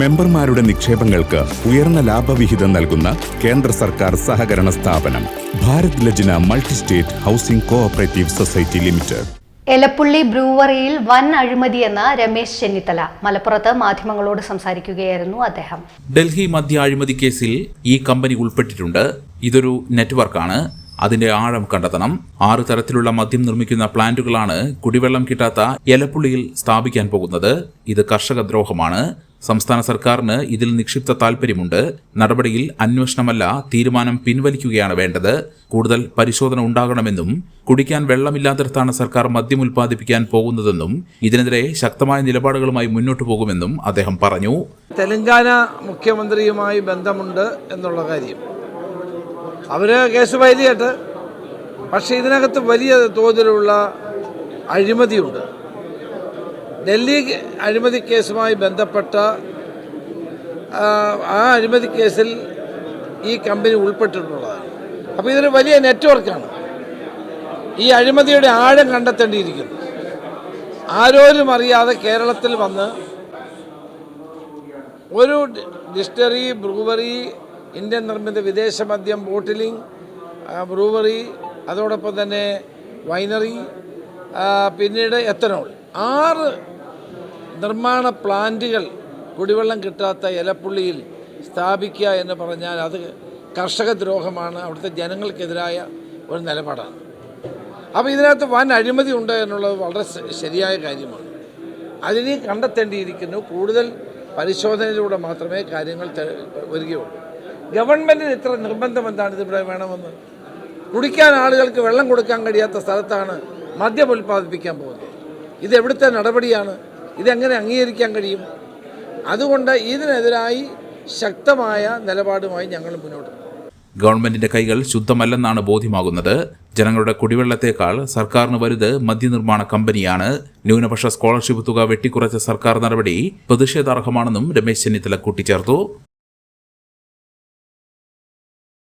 മെമ്പർമാരുടെ നിക്ഷേപങ്ങൾക്ക് ഉയർന്ന ലാഭവിഹിതം നൽകുന്ന കേന്ദ്ര സർക്കാർ സഹകരണ സ്ഥാപനം Bharat Lajna multi state housing cooperative society limited. Elappully ബ്രൂവറിയിൽ വൻ അഴിമതിയെന്ന് രമേശ് ചെന്നിത്തല മലപ്പുറത്ത് മാധ്യമങ്ങളോട് സംസാരിക്കുകയായിരുന്നു അദ്ദേഹം. ഡൽഹി മദ്യ അഴിമതി കേസിൽ ഈ കമ്പനി ഉൾപ്പെട്ടിട്ടുണ്ട്. ഇതൊരു നെറ്റ്വർക്കാണ്. അതിന്റെ ആഴം കണ്ടെത്തണം. ആറ് തരത്തിലുള്ള മദ്യം നിർമ്മിക്കുന്ന പ്ലാന്റുകളാണ് കുടിവെള്ളം കിട്ടാത്ത എലപ്പുള്ളിയിൽ സ്ഥാപിക്കാൻ പോകുന്നത്. ഇത് കർഷക ദ്രോഹമാണ്. സംസ്ഥാന സർക്കാരിന് ഇതിൽ നിക്ഷിപ്ത താൽപര്യമുണ്ട്. നടപടിയിൽ അന്വേഷണമല്ല തീരുമാനം പിൻവലിക്കുകയാണ് വേണ്ടത്. കൂടുതൽ പരിശോധന ഉണ്ടാകണമെന്നും കുടിക്കാൻ വെള്ളമില്ലാത്തിടത്താണ് സർക്കാർ മദ്യം ഉൽപ്പാദിപ്പിക്കാൻ പോകുന്നതെന്നും ഇതിനെതിരെ ശക്തമായ നിലപാടുകളുമായി മുന്നോട്ടു പോകുമെന്നും അദ്ദേഹം പറഞ്ഞു. തെലങ്കാന മുഖ്യമന്ത്രിയുമായി ബന്ധമുണ്ട് എന്നുള്ള കാര്യം. അവർ കേസ് ഫയൽ ചെയ്യട്ടെ. പക്ഷേ ഇതിനകത്ത് വലിയ തോതിലുള്ള അഴിമതിയുണ്ട്. ഡൽഹി അഴിമതി കേസുമായി ബന്ധപ്പെട്ട ആ, അഴിമതി കേസിൽ ഈ കമ്പനി ഉൾപ്പെട്ടിട്ടുള്ളതാണ്. അപ്പോൾ ഇതൊരു വലിയ നെറ്റ്വർക്കാണ്. ഈ അഴിമതിയുടെ ആഴം കണ്ടെത്തേണ്ടിയിരിക്കുന്നു. ആരോരും അറിയാതെ കേരളത്തിൽ വന്ന് ഒരു ഡിസ്റ്ററി ബ്രൂവറി ഇന്ത്യൻ നിർമ്മിത വിദേശ മദ്യം ബോട്ടിലിംഗ് ബ്രൂവറി അതോടൊപ്പം തന്നെ വൈനറി പിന്നീട് എത്തനോൾ. ആറ് നിർമ്മാണ പ്ലാന്റുകൾ കുടിവെള്ളം കിട്ടാത്ത ഇലപ്പുള്ളിയിൽ സ്ഥാപിക്കുക എന്ന് പറഞ്ഞാൽ അത് കർഷക ദ്രോഹമാണ്. അവിടുത്തെ ജനങ്ങൾക്കെതിരായ ഒരു നിലപാടാണ്. അപ്പോൾ ഇതിനകത്ത് വൻ അഴിമതി ഉണ്ട് എന്നുള്ളത് വളരെ ശരിയായ കാര്യമാണ്. അതിനെ കണ്ടെത്തേണ്ടിയിരിക്കുന്നു. കൂടുതൽ പരിശോധനയിലൂടെ മാത്രമേ കാര്യങ്ങൾ വരികയുള്ളൂ. ഗവൺമെന്റിന് ഇത്ര നിർബന്ധം എന്താണ്? ഇതിവിടെ വേണമെന്ന്. കുടിക്കാൻ ആളുകൾക്ക് വെള്ളം കൊടുക്കാൻ കഴിയാത്ത സ്ഥലത്താണ് മദ്യം ഉൽപ്പാദിപ്പിക്കാൻ പോകുന്നത്. ഇത് എവിടുത്തെ നടപടിയാണ്? ഇതെങ്ങനെ അംഗീകരിക്കാൻ കഴിയും? അതുകൊണ്ട് ഇതിനെതിരായി ശക്തമായ നിലപാടുമായി ഞങ്ങൾ മുന്നോട്ട്. ഗവൺമെന്റിന്റെ കൈകൾ ശുദ്ധമല്ലെന്നാണ് ബോധ്യമാകുന്നത്. ജനങ്ങളുടെ കുടിവെള്ളത്തേക്കാൾ സർക്കാരിന് വലുത് മദ്യനിർമ്മാണ കമ്പനിയാണ്. ന്യൂനപക്ഷ സ്കോളർഷിപ്പ് തുക വെട്ടിക്കുറച്ച സർക്കാർ നടപടി പ്രതിഷേധാർഹമാണെന്നും രമേശ് ചെന്നിത്തല കൂട്ടിച്ചേർത്തു.